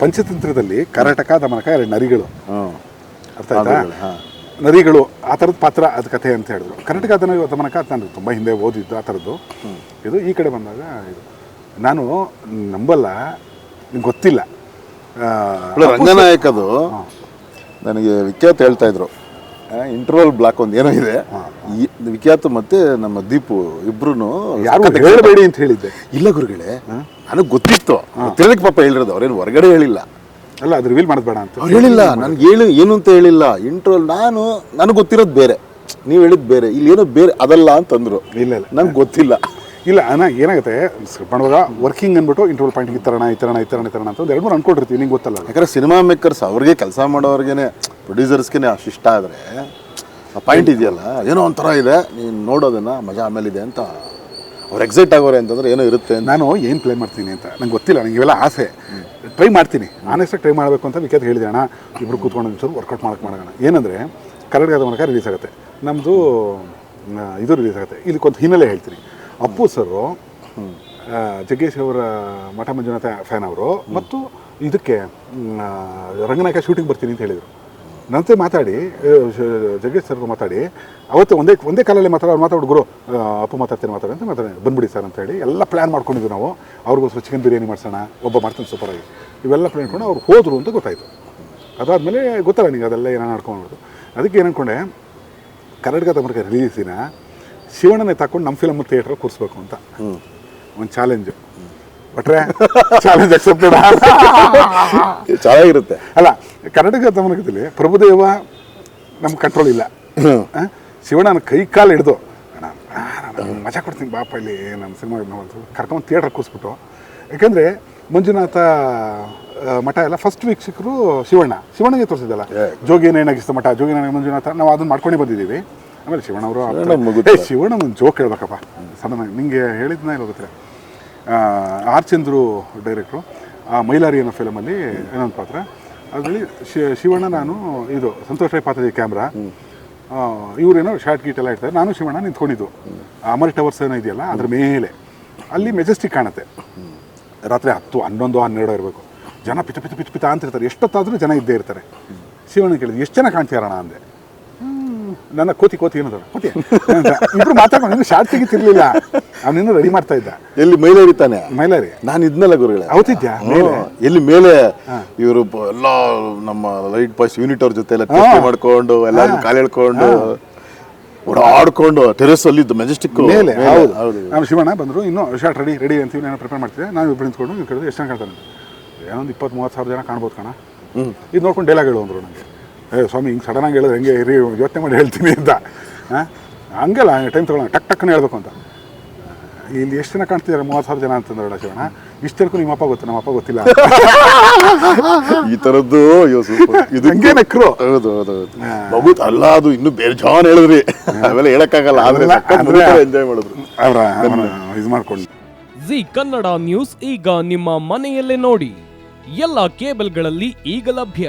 ಪಂಚತಂತ್ರದಲ್ಲಿ ಕರ್ನಾಟಕ ದಮನಕ ಎರಡು ನರಿಗಳು. ಅರ್ಥ ಆಯ್ತಾ? ನರಿಗಳು, ಆ ಥರದ ಪಾತ್ರ ಅದು ಕಥೆ ಅಂತ ಹೇಳಿದ್ರು. ಕರ್ನಾಟಕ ದನ ದಮನಕ ಅದು ನಾನು ತುಂಬ ಹಿಂದೆ ಓದಿದ್ದು ಆ ಥರದ್ದು. ಇದು ಈ ಕಡೆ ಬಂದಾಗ ಇದು. ನಾನು ನಂಬಲ್ಲ ನಿಮ್ಗೆ ಗೊತ್ತಿಲ್ಲ. ರಂಗನಾಯಕದು ನನಗೆ ವಿಖ್ಯಾತ್ ಹೇಳ್ತಾ ಇದ್ರು. ಇಂಟರ್ವಲ್ ಬ್ಲಾಕ್ ಒಂದು ಏನೋ ಇದೆ. ವಿಖ್ಯಾತ ವಿಖ್ಯಾತ್ ಮತ್ತೆ ನಮ್ಮ ದೀಪು ಇಬ್ರು ಯಾರು ಹೇಳಬೇಡಿ ಅಂತ ಹೇಳಿದ್ದೆ. ಇಲ್ಲ ಗುರುಗಳೇ ನನಗೆ ಗೊತ್ತಿತ್ತು. ತಿಳಿದಕ್ಕೆ ಪಾಪ ಹೇಳಿರೋದು ಅವ್ರೇನು ಹೊರಗಡೆ ಹೇಳಿಲ್ಲ. ಅಲ್ಲ ಅದು ರಿವೀಲ್ ಮಾಡೋದು ಬೇಡ ಅಂತ. ಅವ್ರು ಹೇಳಿಲ್ಲ ನನಗೆ ಹೇಳಿ ಏನು ಅಂತ ಹೇಳಿಲ್ಲ. ಇಂಟ್ರೋಲ್ ನಾನು ನನಗೆ ಗೊತ್ತಿರೋದು ಬೇರೆ. ನೀವು ಹೇಳಿದ್ದು ಬೇರೆ ಇಲ್ಲಿ ಏನೋ ಬೇರೆ ಅದಲ್ಲ ಅಂತಂದ್ರು. ಇಲ್ಲ ಇಲ್ಲ. ನಂಗೆ ಗೊತ್ತಿಲ್ಲ. ಇಲ್ಲ ಅಣ್ಣ ಏನಾಗುತ್ತೆ ಮಾಡುವಾಗ ವರ್ಕಿಂಗ್ ಅಂದ್ಬಿಟ್ಟು ಇಂಟ್ರೋಲ್ ಪಾಯಿಂಟ್ ಈ ಥರಣ ಈ ತರಣ ಈ ಥರಣ ಈ ಥರಣ ಅಂತ ಎರಡು ಮೂರು ಅನ್ಕೊಂಡಿರ್ತೀವಿ ನಿಂಗೆ ಗೊತ್ತಲ್ಲ. ಯಾಕಂದ್ರೆ ಸಿನಿಮಾ ಮೇಕರ್ಸ್ ಅವ್ರಿಗೆ ಕೆಲಸ ಮಾಡೋರ್ಗೆನೆ ಪ್ರೊಡ್ಯೂಸರ್ಸ್ಗೆ ಅಷ್ಟು ಇಷ್ಟ ಆದರೆ ಆ ಪಾಯಿಂಟ್ ಇದೆಯಲ್ಲ ಏನೋ ಒಂಥರ ಇದೆ ನೀನು ನೋಡೋದನ್ನು ಮಜಾ ಆಮೇಲೆ ಇದೆ ಅಂತ ಅವ್ರು ಎಕ್ಸೈಟ್ ಆಗೋರೆ ಅಂತಂದ್ರೆ ಏನೋ ಇರುತ್ತೆ ನಾನು ಏನು ಪ್ಲೇ ಮಾಡ್ತೀನಿ ಅಂತ? ನಂಗೆ ಗೊತ್ತಿಲ್ಲ ನನಗೆ ಇವೆಲ್ಲ ಆಸೆ. ಟ್ರೈ ಮಾಡ್ತೀನಿ. ಆನೆಸ್ಟಾಗಿ ಟ್ರೈ ಮಾಡಬೇಕು ಅಂತ ವಿಕೆಟ್ ಹೇಳಿದೆ ಅಣ್ಣ. ಇಬ್ಬರು ಕೂತ್ಕೊಂಡು ಒಂಚೂರು ವರ್ಕೌಟ್ ಮಾಡಕ್ಕೆ ಮಾಡೋಣ ಏನಂದರೆ ಕರ್ನಾಟಕದ ಮೂಲಕ ರಿಲೀಸ್ ಆಗುತ್ತೆ. ನಮ್ಮದು ಇದು ರಿಲೀಸ್ ಆಗುತ್ತೆ. ಇದಕ್ಕೊಂದು ಹಿನ್ನೆಲೆ ಹೇಳ್ತೀನಿ. ಅಪ್ಪು ಸರು ಜಗ್ಗೇಶ್ ಅವರ ಮಠ ಮಂಜುನಾಥ ಫ್ಯಾನ್ ಅವರು. ಮತ್ತು ಇದಕ್ಕೆ ರಂಗನಾಯಕ ಶೂಟಿಂಗ್ ಬರ್ತೀನಿ ಅಂತ ಹೇಳಿದರು. ನಂತೆ ಮಾತಾಡಿ ಜಗದೀಶ್ ಸರ್ ಮಾತಾಡಿ. ಅವತ್ತು ಒಂದೇ ಒಂದೇ ಕಾಲಲ್ಲಿ ಮಾತಾಡೋ ಮಾತಾಡೋ ಗುರು ಅಪ್ಪ ಮಾತಾಡ್ತೀನಿ ಮಾತಾಡಿ ಅಂತ ಮಾತಾಡಿ. ಬಂದ್ಬಿಡಿ ಸರ್ ಅಂತ ಹೇಳಿ ಎಲ್ಲ ಪ್ಲ್ಯಾನ್ ಮಾಡ್ಕೊಂಡಿದ್ವಿ ನಾವು. ಅವ್ರಿಗೋಸ್ಕರ ಚಿಕನ್ ಬಿರಿಯಾನಿ ಮಾಡ್ಸೋಣ ಒಬ್ಬ ಮಾಡ್ತಾನೆ ಸೂಪರಾಗಿ ಇವೆಲ್ಲ ಪ್ಲ್ಯಾನ್ ಕೊಂಡು ಅವ್ರು ಹೋದರು ಅಂತ ಗೊತ್ತಾಯಿತು. ಅದಾದಮೇಲೆ ಗೊತ್ತಲ್ಲ ನಿಮಗೆ ಅದೆಲ್ಲ ಏನೋ ನಡ್ಕೊಂಡು ಅದಕ್ಕೆ ಏನು ಅಂದ್ಕೊಂಡೆ ಕರ್ನಾಟಕ ತಮರ್ಕ ರಿಲೀಸಿನ ಶಿವಣ್ಣನೇ ತಗೊಂಡು ನಮ್ಮ ಫಿಲಮ್ ಥಿಯೇಟ್ರಲ್ಲಿ ಕೂರಿಸ್ಬೇಕು ಅಂತ. ಒಂದು ಚಾಲೆಂಜು ಬಟ್ರೆ ಚಾಲೆಂಜ್ ಅಕ್ಸೆಪ್ಟೆಡ್ ಚೆನ್ನಾಗಿರುತ್ತೆ. ಅಲ್ಲ ಕರ್ನಾಟಕ ತಮನಕದಲ್ಲಿ ಪ್ರಭುದೇವ ನಮ್ಮ ಕಂಟ್ರೋಲ್ ಇಲ್ಲ? ಶಿವಣ್ಣನ ಕೈ ಕಾಲು ಹಿಡ್ದು ಮಜಾ ಕೊಡ್ತೀನಿ ಬಾಪ ಇಲ್ಲಿ ನಮ್ಮ ಸಿನಿಮಾ ಕರ್ಕೊಂಡು ಥಿಯೇಟರ್ ಕೂರಿಸ್ಬಿಟ್ಟು ಯಾಕಂದ್ರೆ ಮಂಜುನಾಥ ಮಠ ಎಲ್ಲ ಫಸ್ಟ್ ವೀಕ್ಷಕರು ಶಿವಣ್ಣ. ಶಿವಣ್ಣಗೆ ತೋರಿಸಿದಲ್ಲ ಜೋಗಿನೇನಾಗಿಸ್ತ ಮಠ ಜೋಗಿನ ಮಂಜುನಾಥ ನಾವು ಅದನ್ನ ಮಾಡ್ಕೊಂಡೇ ಬಂದಿದ್ದೀವಿ. ಆಮೇಲೆ ಶಿವಣ್ಣ ಅವರು ಶಿವಣ್ಣ ಒಂದು ಜೋಕ್ ಹೇಳ್ಬೇಕಪ್ಪ. ಸಡನ್ ಆಗಿ ನಿಂಗೆ ಹೇಳಿದ್ನ ಇಲ್ಲ ಗೊತ್ತಿಲ್ಲ. ಆರ್ ಚಂದ್ರು ಡೈರೆಕ್ಟ್ರು, ಆ ಮೈಲಾರಿ ಅನ್ನೋ ಫಿಲಮಲ್ಲಿ ಇನ್ನೊಂದು ಪಾತ್ರ. ಅದರಲ್ಲಿ ಶಿವಣ್ಣ ನಾನು ಇದು ಸಂತೋಷ್ ರೈ ಪಾತ್ರದ ಕ್ಯಾಮ್ರಾ. ಇವರೇನೋ ಶಾರ್ಟ್ ಗೀಟ್ ಎಲ್ಲ ಇರ್ತಾರೆ ನಾನು ಶಿವಣ್ಣ ನಿಂತ್ಕೊಂಡಿದ್ದು. ಅಮರ್ ಟವರ್ಸ್ ಏನೋ ಇದೆಯಲ್ಲ, ಅದ್ರ ಮೇಲೆ. ಅಲ್ಲಿ ಮೆಜೆಸ್ಟಿಕ್ ಕಾಣುತ್ತೆ. ರಾತ್ರಿ ಹತ್ತು, ಹನ್ನೊಂದು, ಹನ್ನೆರಡು ಇರಬೇಕು. ಜನ ಪಿತ ಪಿತ ಪಿತ ಪಿತ ಅಂತಿರ್ತಾರೆ ಎಷ್ಟೊತ್ತಾದರೂ ಜನ ಇದ್ದೇ ಇರ್ತಾರೆ. ಶಿವಣ್ಣ ಕೇಳಿದ್ರು, ಎಷ್ಟು ಜನ ಕಾಣ್ತೀಯಾರಣ ಅಂದೆ. ನನ್ನ ಕೋತಿ ಕೋತಿ ಏನದ? ಕೋತಿ. ಇಬ್ರು ಮಾತಾಡ್ಕೊಂಡು ಶಾರ್ಟ್ ತೆಗಿತಿರ್ಲಿಲ್ಲ ಅವನಿಂದ ರೆಡಿ ಮಾಡ್ತಾ ಇದ್ದ. ಎಲ್ಲಿ ಮೇಲೆ ಹಿಡಿತಾನೆ ಮೈಲಾರಿ. ನಾನು ಇದ್ನಲ್ಲ ಗುರುಗಳೇ. ಹೌದಿದ್ಯಾ. ಎಲ್ಲಿ ಮೇಲೆ ಇವರು ಎಲ್ಲ ನಮ್ಮ ಲೈಟ್ ಪಾಸ್ ಯೂನಿಟ್ ಅವ್ರ ಜೊತೆ ಎಲ್ಲ ಮಾಡ್ಕೊಂಡು ಎಲ್ಲ ಕಾಲು ಎಳ್ಕೊಂಡು ಓಡಾಡ್ಕೊಂಡು ಟೆರೆಸ್ ಅಲ್ಲಿ ಮೆಜೆಸ್ಟಿಕ್ ಮೇಲೆ. ಹೌದು. ಹೌದು. ನಾನು ಶಿವಣ್ಣ ಬಂದರು ಇನ್ನು ಶಾರ್ಟ್ ರೆಡಿ ರೆಡಿ ಅಂತೀವಿ ನಾನು ಪ್ರಿಪೇರ್ ಮಾಡ್ತಿದ್ದೆ ನಾವು ಇಬ್ಬರು ನಿಂತ್ಕೊಂಡು ನೀವು ಎಷ್ಟು ಜನ ಕಾಣ್ತಾನೆ ಏನೊಂದು ಇಪ್ಪತ್ತು ಮೂವತ್ತು ಸಾವಿರ ಜನ ಕಾಣ್ಬೋದು ಕಣ. ಇದು ನೋಡ್ಕೊಂಡು ಡೈಲಾಗ್ ಹೇಳು ಅಂದರು ನನಗೆ ಏ ಸ್ವಾಮಿ ಹಿಂಗೆ ಸಡನ್ನಾಗಿ ಹೇಳಿದ್ರೆ ಹೆಂಗೆ ಇರಿ ಯೋಚನೆ ಮಾಡಿ ಹೇಳ್ತೀನಿ ಅಂತ. ಹಾಂ ಹಂಗಲ್ಲ ಟೈಮ್ ತೊಗೊಳ್ಳೋಣ. ಟಕ್ ಟಕ್ಕನೆ ಹೇಳ್ಬೇಕು ಅಂತ. ಇಲ್ಲಿ ಎಷ್ಟು ಜನ ಕಾಣ್ತಿದ್ದಾರೆ? ಮೂವತ್ತು ಸಾವಿರ ಜನ ಅಂತಂದ್ರೆ ಶಿವಣ್ಣ. ಇಷ್ಟಕ್ಕೂ ನಿಮ್ಮ ಅಪ್ಪ ಗೊತ್ತು? ನಮ್ಮ ಅಪ್ಪ ಗೊತ್ತಿಲ್ಲ. ಈ ಥರದ್ದು. ಇದು ಹಂಗೆ ನಕ್ರು. ಹೌದು ಹೌದು ಹೌದು. ಮಗುತ್ ಅಲ್ಲ ಅದು ಇನ್ನು ಬೇರೆ ಜಾನ್ ಹೇಳಿದ್ರಿ. ಅವೆಲ್ಲ ಹೇಳಕ್ಕಾಗಲ್ಲ ಆದ್ರೆ ಎಂಜಾಯ್ ಮಾಡಿದ್ರು ಅವರ ಇದು ಮಾಡ್ಕೊಂಡು. ಜಿ ಕನ್ನಡ ನ್ಯೂಸ್ ಈಗ ನಿಮ್ಮ ಮನೆಯಲ್ಲೇ ನೋಡಿ. ಎಲ್ಲ ಕೇಬಲ್ಗಳಲ್ಲಿ ಈಗ ಲಭ್ಯ.